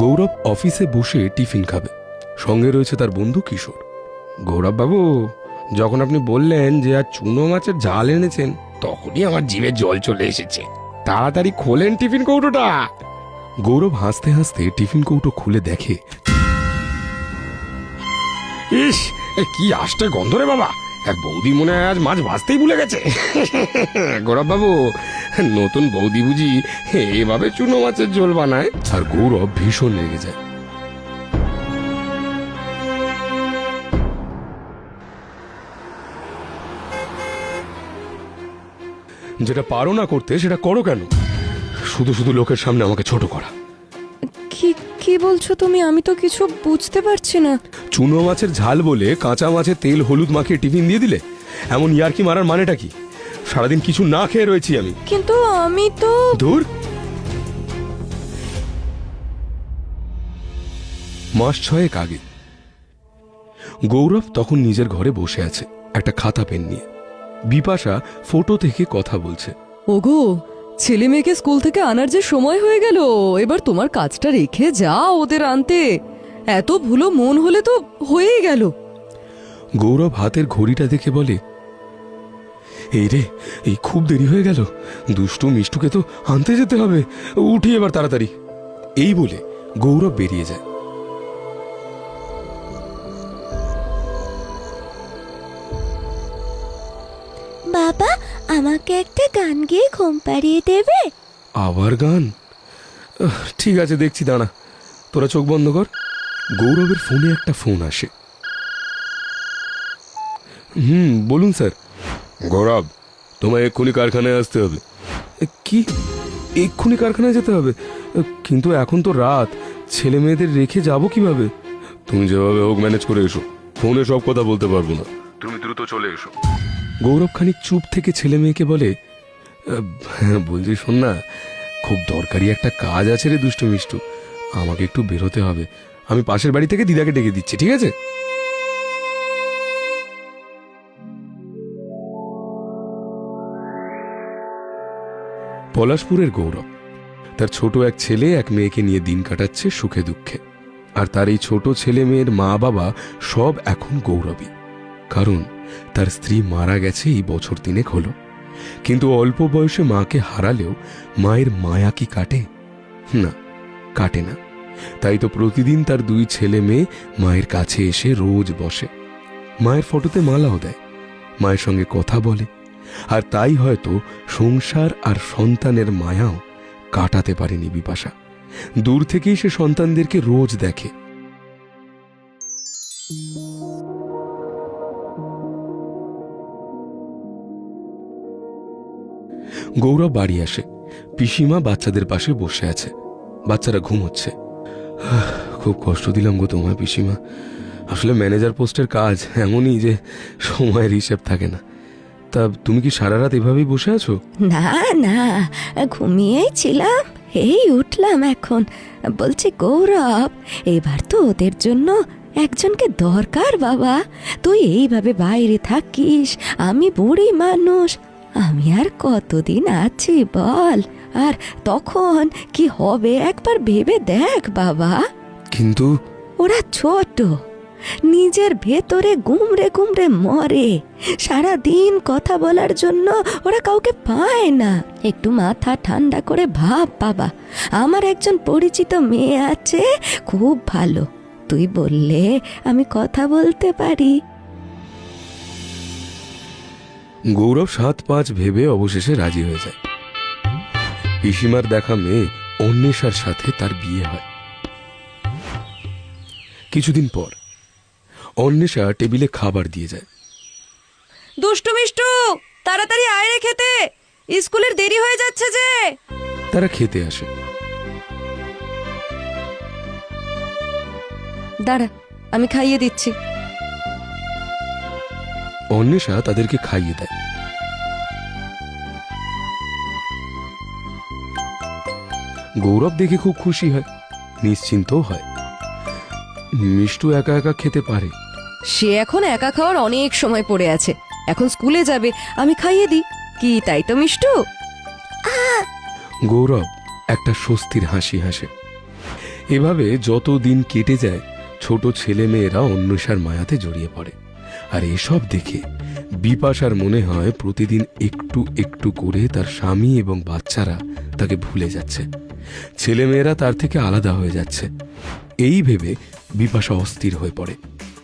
গৌরব অফিসে বসে টিফিন খাবে। সঙ্গে রয়েছে তার বন্ধু কিশোর। গৌরব বাবু যখন আপনি বললেন যে আর চুনো মাছের ঝাল এনেছেন, তখনই আমার জিভে জল চলে এসেছে। তাড়াতাড়ি খোলেন টিফিন কৌটোটা। গৌরব হাসতে হাসতে টিফিন কৌটো খুলে দেখে। ইস কি আষ্টে গন্ধ রে বাবা। এক বৌদি মনে হয় আজ মাছ ভাজতেই ভুলে গেছে। গৌরব বাবু নতুন বৌদি বুঝি এভাবে চুনো মাছের ঝোল বানায়? আর গৌরব ভীষণ লেগে যায়। যেটা পারো না করতে সেটা করো কেন? শুধু শুধু লোকের সামনে আমাকে ছোট করা। কি কি বলছো তুমি? আমি তো কিছু বুঝতে পারছি না। চুনো মাছের ঝাল বলে কাঁচা মাছের তেল হলুদ মাখিয়ে টিফিন দিয়ে দিলে? এমন ইয়ারকি মারার মানেটা কি? সারাদিন কিছু না খেয়ে রয়েছি আমি। কিন্তু আমি তো দূর। মাস ছয়েক আগে গৌরব তখন নিজের ঘরে বসে আছে একটা খাতা পেন নিয়ে। বিপাশা ফটো থেকে কথা বলছে। ওগো ছেলে মেয়েকে স্কুল থেকে আনার যে সময় হয়ে গেল এবার তোমার কাজটা রেখে যাও ওদের আনতে। এত ভুলো মন হলে তো হয়েই গেল। গৌরব হাতের ঘড়িটা দেখে বলে এই রে এই খুব দেরি হয়ে গেল। দুষ্টু মিষ্টুকে তো আনতে যেতে হবে। উঠি এবার তাড়াতাড়ি। এই বলে গৌরব বেরিয়ে যায়। বাবা আমাকে একটা গান গিয়ে ঘুম পাড়িয়ে দেবে? আবার গান? ঠিক আছে দেখছি দাঁড়া। তোরা চোখ বন্ধ কর। গৌরবের ফোনে একটা ফোন আসে। হুম বলুন স্যার। গৌরব তোমায় এক্ষুনি কারখানায় আসতে হবে। কি? এক্ষুনি কারখানায় যেতে হবে? কিন্তু এখন তো রাত। ছেলে মেয়েদের রেখে যাব কীভাবে? তুমি যেভাবে হোক ম্যানেজ করে এসো। ফোনে সব কথা বলতে পারব না। তুমি দ্রুত চলে এসো। গৌরব খানিক চুপ থেকে ছেলে মেয়েকে বলে হ্যাঁ বলছি শোন না খুব দরকারি একটা কাজ আছে রে দুষ্টু মিষ্টু আমাকে একটু বেরোতে হবে। আমি পাশের বাড়ি থেকে দিদাকে ডেকে দিচ্ছি ঠিক আছে? পলাশপুরের গৌরব। তার ছোট এক ছেলে এক মেয়েকে নিয়ে দিন কাটাচ্ছে সুখে দুঃখে। আর তার এই ছোট ছেলে মেয়ের মা বাবা সব এখন গৌরবী। কারণ তার স্ত্রী মারা গেছে এই বছর তিনেক হলো। কিন্তু অল্প বয়সে মাকে হারালেও মায়ের মায়া কি কাটে? না কাটে না। তাই তো প্রতিদিন তার দুই ছেলে মেয়ে মায়ের কাছে এসে রোজ বসে। মায়ের ফটোতে মালাও দেয়। মায়ের সঙ্গে কথা বলে। আর তাই হয়তো সংসার আর সন্তানের মায়াও কাটাতে পারেনি বিপাশা। দূর থেকেই সে সন্তানদেরকে রোজ দেখে। গৌরব বাড়ি আসে। পিসিমা বাচ্চাদের পাশে বসে আছে। বাচ্চারা ঘুমোচ্ছে। খুব কষ্ট দিলাম গো তোমায় পিসিমা। আসলে ম্যানেজার পোস্টের কাজ এমনই যে সময়ের হিসেব থাকে না। তা তুমি কি সারা রাত এভাবেই বসে আছো? না না ঘুমিয়েই ছিলাম এই উঠলাম এখন। বলছি গৌরব এবার তো ওদের জন্য একজনকে দরকার বাবা। তুই এইভাবে বাইরে থাকিস আমি বুড়ি মানুষ। আমি আর কতদিন আছি বল। আর তখন কি হবে একবার ভেবে দেখ বাবা। কিন্তু ওরা ছোট। নিজের ভেতরে গুমড়ে গুমড়ে মরে। সারা দিন কথা বলার জন্য ওরা কাউকে পায় না। একটু মাথা ঠান্ডা করে ভাব বাবা, আমার একজন পরিচিত মেয়ে আছে, খুব ভালো। তুই বললে আমি কথা বলতে পারি। গৌরব সাত পাঁচ ভেবে অবশেষে রাজি হয়ে যায়। পিসিমার দেখা মেয়ে অন্বেষার সাথে তার বিয়ে হয়। কিছুদিন পর অন্বেষা টেবিলে খাবার দিয়ে যায়। দুষ্টু মিষ্টু তাড়াতাড়ি আয় রে খেতে। স্কুলের দেরি হয়ে যাচ্ছে যে। তারা খেতে আসে। দাঁড়া আমি খাইয়ে দিচ্ছি। অন্বেষা তাদেরকে খাইয়ে দেয়। গৌরব দেখে খুব খুশি হয় নিশ্চিন্তও হয়। মিষ্টু একা একা খেতে পারে। সে এখন একা খাওয়ার অনেক সময় পড়ে আছে। এখন স্কুলে যাবে আমি খাইয়ে দিই। কি তাই তো মিষ্টু? গৌরব একটা স্বস্তির হাসি হাসে। এভাবে যত দিন কেটে যায় ছোট ছেলে মেয়েরা অন্বেষার মায়াতে জড়িয়ে পড়ে। আর এসব দেখে বিপাশার মনে হয় প্রতিদিন একটু একটু করে তার স্বামী এবং বাচ্চারা তাকে ভুলে যাচ্ছে। ছেলেমেয়েরা তার থেকে আলাদা হয়ে যাচ্ছে। এই ভেবে বিপাশা অস্থির হয়ে পড়ে।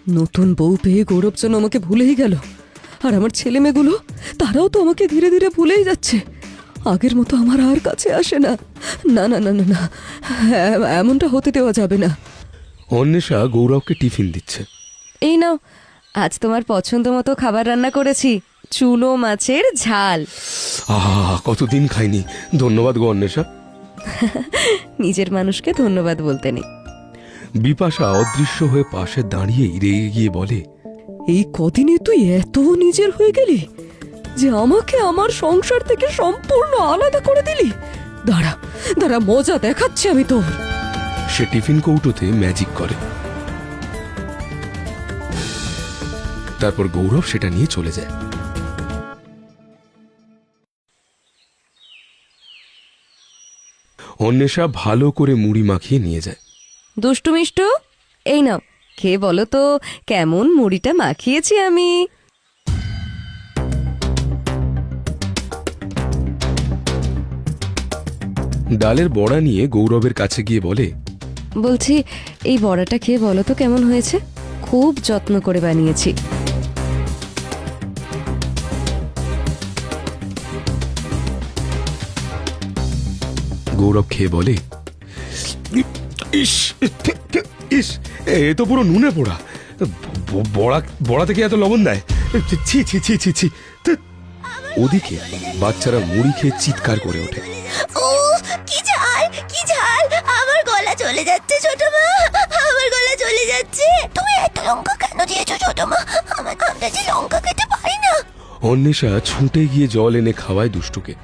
নতুন বউ পেয়ে গৌরব যেন আমাকে ভুলেই গেল। আর আমার ছেলে মেয়েগুলো তারাও তো আমাকে ধীরে ধীরে ভুলেই যাচ্ছে। আগের মতো আমার আর কাছে আসে না। না না না না না। এমনটা হতে দেওয়া যাবে না। অন্বেষা গৌরবকে টিফিন দিচ্ছে। এই নাও আজ তোমার পছন্দ মতো খাবার রান্না করেছি। চুলো মাছের ঝাল। আহা কতদিন খাইনি। ধন্যবাদ গো অন্বেষা। নিজের মানুষকে ধন্যবাদ বলতে নেই। বিপাশা অদৃশ্য হয়ে পাশে দাঁড়িয়েই রেগে গিয়ে বলে এই কদিনে তুই এত নিজের হয়ে গেলি যে আমাকে আমার সংসার থেকে সম্পূর্ণ আলাদা করে দিলি। দাঁড়া দাঁড়া মজা দেখাচ্ছি আমি তোর। সে টিফিন কৌটোতে ম্যাজিক করে। তারপর গৌরব সেটা নিয়ে চলে যায়। অন্বেষা ভালো করে মুড়ি মাখিয়ে নিয়ে যায়। দুষ্টু মিষ্টু এই নাও। খেয়ে বলো তো কেমন মুড়িটা মাখিয়েছি আমি? ডালের বড়া নিয়ে গৌরবের কাছে গিয়ে বলে বলছি এই বড়াটা খেয়ে বলো তো কেমন হয়েছে? খুব যত্ন করে বানিয়েছি। গৌরব খেয়ে বলে ইস ইস এ তো পুরো নুনে পোড়া। বড়া বড়া থেকে এত লবণ দেয়? ছি ছি ছি ছি ছি ওদিকে বাচ্চারা মুড়ি খেয়ে চিৎকার করে ওঠে। ও কি ঝাল কি ঝাল। আমার গলা চলে যাচ্ছে ছোট মা আমার গলা চলে যাচ্ছে। তুমি এত লঙ্কা কেন দিয়েছ ছোট মা আমার আমরা যে লঙ্কা খেতে পারি না। অন্বেষা ছুটে গিয়ে জল এনে খাওয়ায় দুষ্টুকে।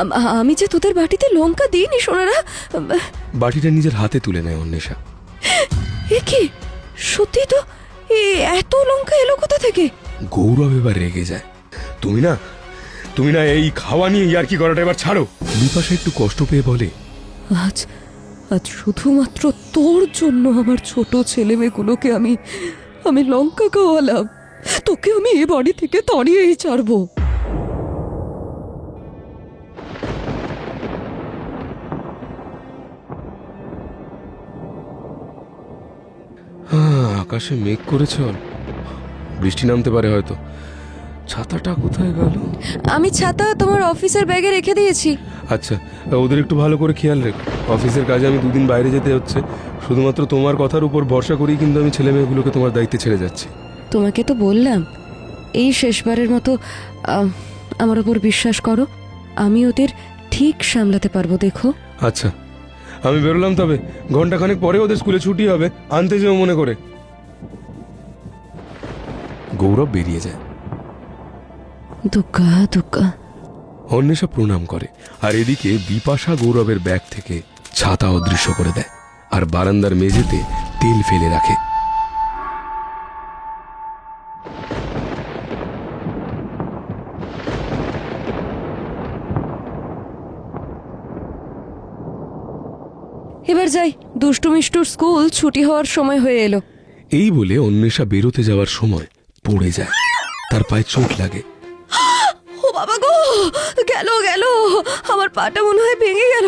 আম- যে তোদের বাটিতে লঙ্কা দিইনি সোনারা। বাটিটা নিজের হাতে তুলে নেয় অন্বেষা। এ কি? সত্যি তো? এত লঙ্কা এলো কোথা থেকে? গৌরব এবার রেগে যায়। তুমি না তুমি না এই খাওয়া নিয়ে ইয়ার কি করাটা এবার ছাড়ো। বিপাশা একটু কষ্ট পেয়ে বলে আজ আজ শুধুমাত্র তোর জন্য আমার ছোট ছেলে মেয়েগুলোকে আমি আমি লঙ্কা খাওয়ালাম। তোকে আমি এ বাড়ি থেকে তাড়িয়েই ছাড়বো। আকাশে মেঘ করেছে বৃষ্টি নামতে পারে হয়তো। ছাতাটা কোথায় গেল? আমি ছাতা তোমার অফিসের ব্যাগে রেখে দিয়েছি। আচ্ছা ওদের একটু ভালো করে খেয়াল রেখো। অফিসের কাজে আমি দুদিন বাইরে যেতে হচ্ছে। শুধুমাত্র তোমার কথার উপর ভরসা করেই কিন্তু আমি ছেলে মেয়েগুলোকে তোমার দায়িত্বে ছেড়ে যাচ্ছি। তোমাকে তো বললাম এই শেষবারের মতো আমার ওপর বিশ্বাস করো আমি ওদের ঠিক সামলাতে পারব দেখো। আচ্ছা আমি বেরোলাম তবে। ঘন্টাখানেক পরে ওদের স্কুলে ছুটি হবে আনতে যেও মনে করে। গৌরব বেরিয়ে যায়। দুগ্গা দুগ্গা। অন্বেষা প্রণাম করে আর এদিকে বিপাশা গৌরবের ব্যাগ থেকে ছাতা অদৃশ্য করে দেয় আর বারান্দার মেঝেতে তেল ফেলে রাখে। এবার যাই দুষ্টু মিষ্টুর স্কুল ছুটি হওয়ার সময় হয়ে এলো। এই বলে অন্বেষা বেরোতে যাওয়ার সময় পড়ে যায়। তার পায়ে চোট লাগে। ও বাবা গো গেল গেল। আমার পাটা মনে হয় ভেঙে গেল।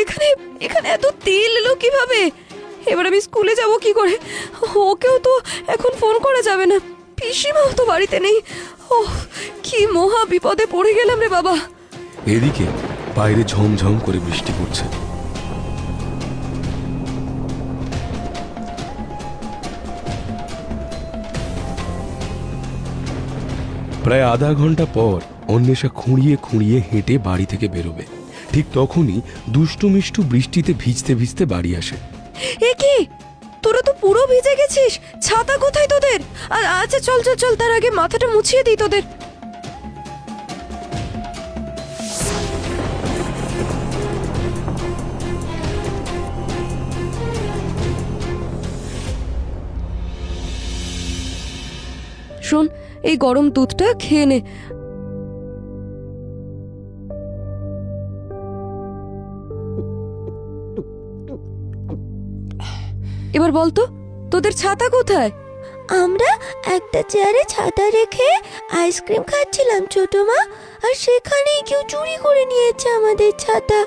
এখানে এখানে এত তেল এলো কীভাবে? এবার আমি স্কুলে যাব কি করে? ওকেও তো এখন ফোন করা যাবে না। পিসিমাও তো বাড়িতে নেই। ও কি মহা বিপদে পড়ে গেলাম রে বাবা। এদিকে বাইরে ঝমঝম করে বৃষ্টি পড়ছে। প্রায় আধা ঘণ্টা পর অন্বেষা খুঁড়িয়ে খুঁড়িয়ে হেঁটে বাড়ি থেকে বেরোবে। ঠিক তখনই দুষ্টু মিষ্টু বৃষ্টিতে ভিজতে ভিজতে বাড়ি আসে। এ কি? তোরা তো পুরো ভিজে গেছিস। ছাতা কোথায় তোদের? আচ্ছা চল চল চল তার আগে মাথাটা মুছিয়ে দিই তোদের। শোন এই গরম দুধটা খেয়ে নে। এবার বলতো তোদের ছাতা কোথায়? আমরা একটা চেয়ারে ছাতা রেখে আইসক্রিম খাচ্ছিলাম ছোট মা আর সেখানেই কেউ চুরি করে নিয়েছে আমাদের ছাতা।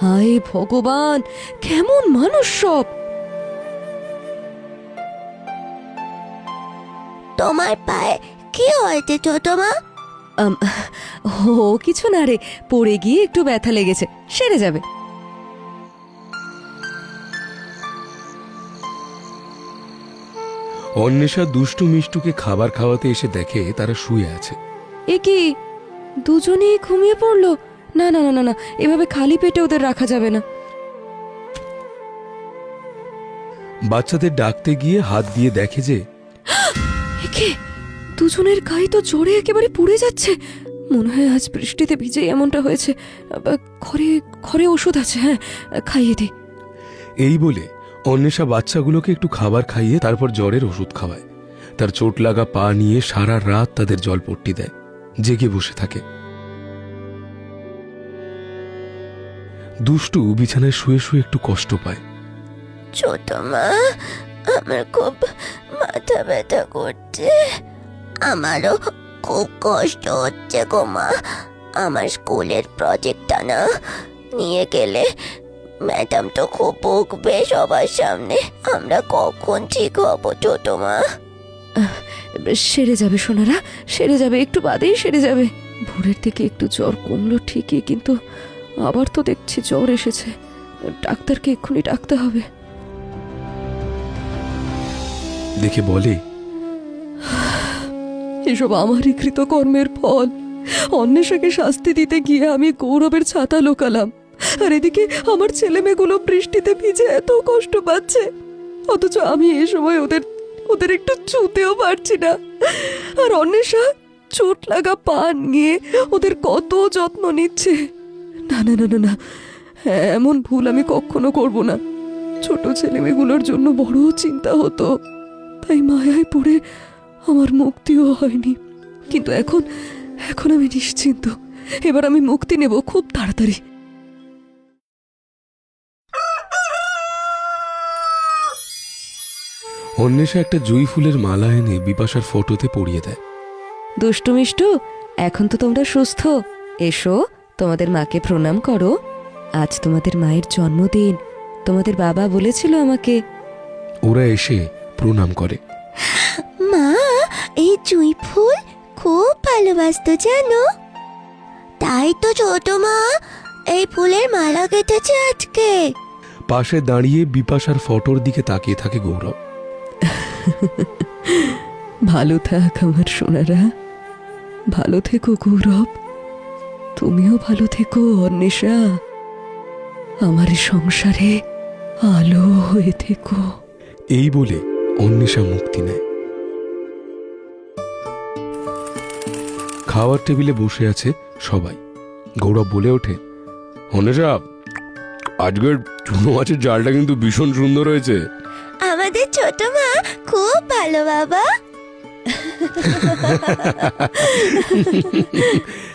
হায় ভগবান কেমন মানুষ সব। তোমার পায়ে কি হয়েছে ছোট মা আম, ও কিছু না রে পড়ে গিয়ে একটু ব্যথা লেগেছে সেরে যাবে। অন্বেষা দুষ্টু মিষ্টুকে খাবার খাওয়াতে এসে দেখে তারা শুয়ে আছে। এ কি? দুজনেই ঘুমিয়ে পড়ল? না না না না না এভাবে খালি পেটে ওদের রাখা যাবে না। বাচ্চাদের ডাকতে গিয়ে হাত দিয়ে দেখে যে দুজনের গায়ে তো জ্বরে একেবারে পুড়ে যাচ্ছে। মনে হয় আজ বৃষ্টিতে ভিজে এমনটা হয়েছে। ঘরে ঘরে ওষুধ আছে হ্যাঁ খাইয়ে দে। এই বলে অন্বেষা বাচ্চাগুলোকে একটু খাবার খাইয়ে তারপর জ্বরের ওষুধ খাওয়ায়। তার চোট লাগা পা নিয়ে সারা রাত তাদের জলপট্টি দেয় জেগে বসে থাকে। দুষ্টু বিছানায় শুয়ে শুয়ে একটু কষ্ট পায়। ছোট মা আমার খুব মাথা ব্যথা করছে। আমারও খুব কষ্ট হচ্ছে গো মা। আমার স্কুলের প্রজেক্টটা না নিয়ে গেলে ম্যাডাম তো খুব বকবে সবার সামনে। আমরা কখন ঠিক হব ছোট মা? সেরে যাবে সোনারা সেরে যাবে একটু বাদেই সেরে যাবে। ভোরের থেকে একটু জ্বর কমলো ঠিকই কিন্তু আবার তো দেখছি জ্বর এসেছে। ডাক্তারকে এক্ষুনি ডাকতে হবে। দেখে বলে এসব আমারই কৃতকর্মের ফল। অন্বেষাকে শাস্তি দিতে গিয়ে আমি গৌরবের ছাতা লোকালাম। আর এদিকে আমার ছেলে মেয়েগুলো বৃষ্টিতে ভিজে এত কষ্ট পাচ্ছে। অথচ আমি এ সময় ওদের ওদের একটু ছুতেও পারছি না। আর অন্বেষা, চোট লাগা পা নিয়ে ওদের কত যত্ন নিচ্ছে। না না না না না, এমন ভুল আমি কখনো করব না। ছোট ছেলেমেয়েগুলোর জন্য বড় চিন্তা হতো। তাই মায়ায় পড়ে আমার মুক্তিও হয়নি। কিন্তু এখন এখন আমি নিশ্চিন্ত। এবার আমি মুক্তি নেব খুব তাড়াতাড়ি। অন্বেষা একটা জুই ফুলের মালা এনে বিপাশার ফটোতে পরিয়ে দেয়। দুষ্টু মিষ্টু এখন তো তোমরা সুস্থ। এসো তোমাদের মাকে প্রণাম করো। আজ তোমাদের মায়ের জন্মদিন। তোমাদের বাবা বলেছিল আমাকে। ওরা এসে প্রণাম করে। এই জুঁই ফুল খুব ভালোবাসতো জানো? তাই তো ছোট মা এই ফুলের মালা কেটেছে আজকে। পাশে দাঁড়িয়ে বিপাশার ফটোর দিকে তাকিয়ে থাকে গৌরব। ভালো থাক আমার সোনারা। ভালো থেকো গৌরব। তুমিও ভালো থেকো অন্বেষা। আমার এই সংসারে আলো হয়ে থেকো। এই বলে অন্বেষা মুক্তি নেয়। খাওয়ার টেবিলে বসে আছে সবাই। গৌরব বলে ওঠে অন্বেষা আজকের চুনো মাছের জালটা কিন্তু ভীষণ সুন্দর হয়েছে। আমাদের ছোট মা খুব ভালো বাবা।